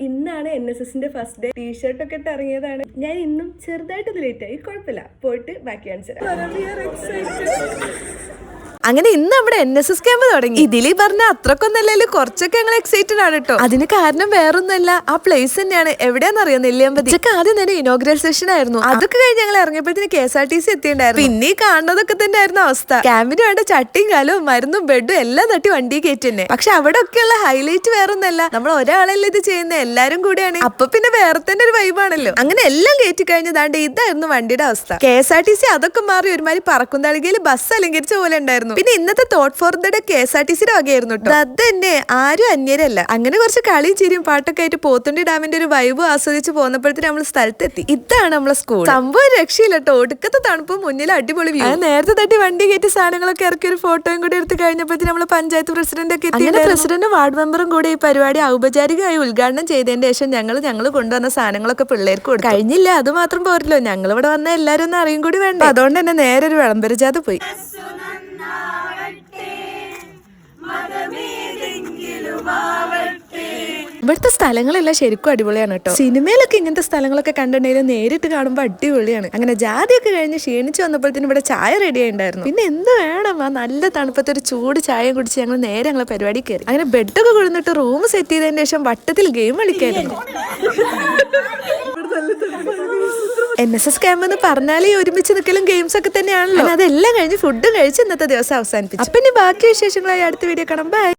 ഇന്നാണ് N S എസിന്റെ first day T shirt ഒക്കെ ഇട്ട് ഇറങ്ങിയതാണ്. ഞാൻ ഇന്നും ചെറുതായിട്ട് ലേറ്റ് ആയി. കുഴപ്പമില്ല. പോയിട്ട് ബാക്കി കാണിച്ചു അങ്ങനെ ഇന്ന് അവിടെ എൻ എസ് എസ് ക്യാമ്പ് തുടങ്ങി. ഇതിൽ പറഞ്ഞ അത്രക്കൊന്നല്ലേലും കുറച്ചൊക്കെ ഞങ്ങൾ എക്സൈറ്റഡ് ആണ് കേട്ടോ അതിന് കാരണം വേറൊന്നുമല്ല ആ പ്ലേസ് തന്നെയാണ്. എവിടെയാണെന്നറിയോ നെല്ലിയമ്പതി? ഇതൊക്കെ ആദ്യം തന്നെ ഇനോഗ്രേഷൻ സെഷൻ ആയിരുന്നു. അതൊക്കെ കഴിഞ്ഞ് ഞങ്ങൾ ഇറങ്ങിയപ്പോഴത്തേന് K S R T C എത്തിയിട്ടുണ്ടായിരുന്നു. പിന്നെ കാണുന്നതൊക്കെ തന്നെ ആയിരുന്നു അവസ്ഥ. ക്യാമ്പിന് വേണ്ട ചട്ടിയും കാലവും മരുന്നും ബെഡും എല്ലാം തട്ടി വണ്ടി കയറ്റി തന്നെ പക്ഷെ അവിടെ ഒക്കെയുള്ള ഹൈലൈറ്റ് വേറൊന്നല്ല. നമ്മൾ ഒരാളല്ല ഇത് ചെയ്യുന്ന എല്ലാരും കൂടിയാണ്. അപ്പൊ പിന്നെ വേറെ തന്നെ ഒരു വൈബാണല്ലോ അങ്ങനെ എല്ലാം കയറ്റി കഴിഞ്ഞതാണ്ട് ഇതായിരുന്നു വണ്ടിയുടെ അവസ്ഥ. K S R T C അതൊക്കെ മാറി ഒരുമാതിരി പറക്കും തളികയിൽ ബസ് അലങ്കരിച്ച പോലെ ഉണ്ടായിരുന്നു. പിന്നെ ഇന്നത്തെ thought for the day K S R T സിയുടെ വകയായിരുന്നു കേട്ടോ അത് തന്നെ ആരും അന്യരല്ല. അങ്ങനെ കുറച്ച് കളിയും ചിരിയും പാട്ടൊക്കെ ആയിട്ട് പോത്തുണ്ടി ഡാമിന്റെ ഒരു വൈബ് ആസ്വദിച്ച് പോന്നപ്പോഴത്തേക്ക് നമ്മൾ സ്ഥലത്തെത്തി. ഇതാണ് നമ്മളെ സ്കൂൾ സംഭവം രക്ഷയില്ല കേട്ടോ ഒടുക്കത്തെ തണുപ്പ് മുന്നിൽ അടിപൊളി വ്യൂ നേരത്തെ തട്ടി വണ്ടി കയറ്റി സാധനങ്ങളൊക്കെ ഇറക്കി ഒരു ഫോട്ടോയും കൂടി എടുത്ത് കഴിഞ്ഞപ്പോഴത്തേക്ക് നമ്മൾ പഞ്ചായത്ത് പ്രസിഡന്റ് ഒക്കെ അങ്ങനെ പ്രസിഡന്റും വാർഡ് മെമ്പറും കൂടി ഈ പരിപാടി ഔപചാരികമായി ഉദ്ഘാടനം ചെയ്തതിന് ശേഷം ഞങ്ങൾ ഞങ്ങൾ കൊണ്ടുവന്ന സാധനങ്ങളൊക്കെ പിള്ളേർക്ക് കൊടുക്കും കഴിഞ്ഞില്ല അത് മാത്രം പോരല്ലോ. ഞങ്ങൾ ഇവിടെ വന്ന എല്ലാവരും ഒന്ന് അറിയും കൂടി വേണ്ട? അതുകൊണ്ട് തന്നെ നേരെ ഒരു വിളംബര ജാഥ പോയി. ഇവിടുത്തെ സ്ഥലങ്ങളെല്ലാം ശരിക്കും അടിപൊളിയാണ് കേട്ടോ. സിനിമയിലൊക്കെ ഇങ്ങനത്തെ സ്ഥലങ്ങളൊക്കെ കണ്ടിട്ടുണ്ടെങ്കിലും നേരിട്ട് കാണുമ്പോൾ അടിപൊളിയാണ്. അങ്ങനെ ജാതിയൊക്കെ കഴിഞ്ഞ് ക്ഷീണിച്ച് വന്നപ്പോഴത്തേനും ഇവിടെ ചായ റെഡി ആയിട്ടുണ്ടായിരുന്നു പിന്നെ എന്ത് വേണം ആ നല്ല തണുപ്പത്തെ ഒരു ചൂട് ചായയും കുടിച്ച് ഞങ്ങൾ നേരെ ഞങ്ങളെ പരിപാടി കയറി. അങ്ങനെ ബെഡൊക്കെ കൊടുത്തിട്ട് റൂം സെറ്റ് ചെയ്തതിന് ശേഷം വട്ടത്തിൽ ഗെയിം കളിക്കായിരുന്നു. എൻ എസ് എസ് ക്യാമ്പ് എന്ന് പറഞ്ഞാലേ ഒരുമിച്ച് നിൽക്കലും ഗെയിംസ് ഒക്കെ തന്നെയാണല്ലോ. അതെല്ലാം കഴിഞ്ഞ് ഫുഡും കഴിച്ച് ഇന്നത്തെ ദിവസം അവസാനിപ്പിച്ചു. അപ്പം ഇനി ബാക്കി വിശേഷങ്ങളായി അടുത്ത വീഡിയോ കാണാം. ബൈ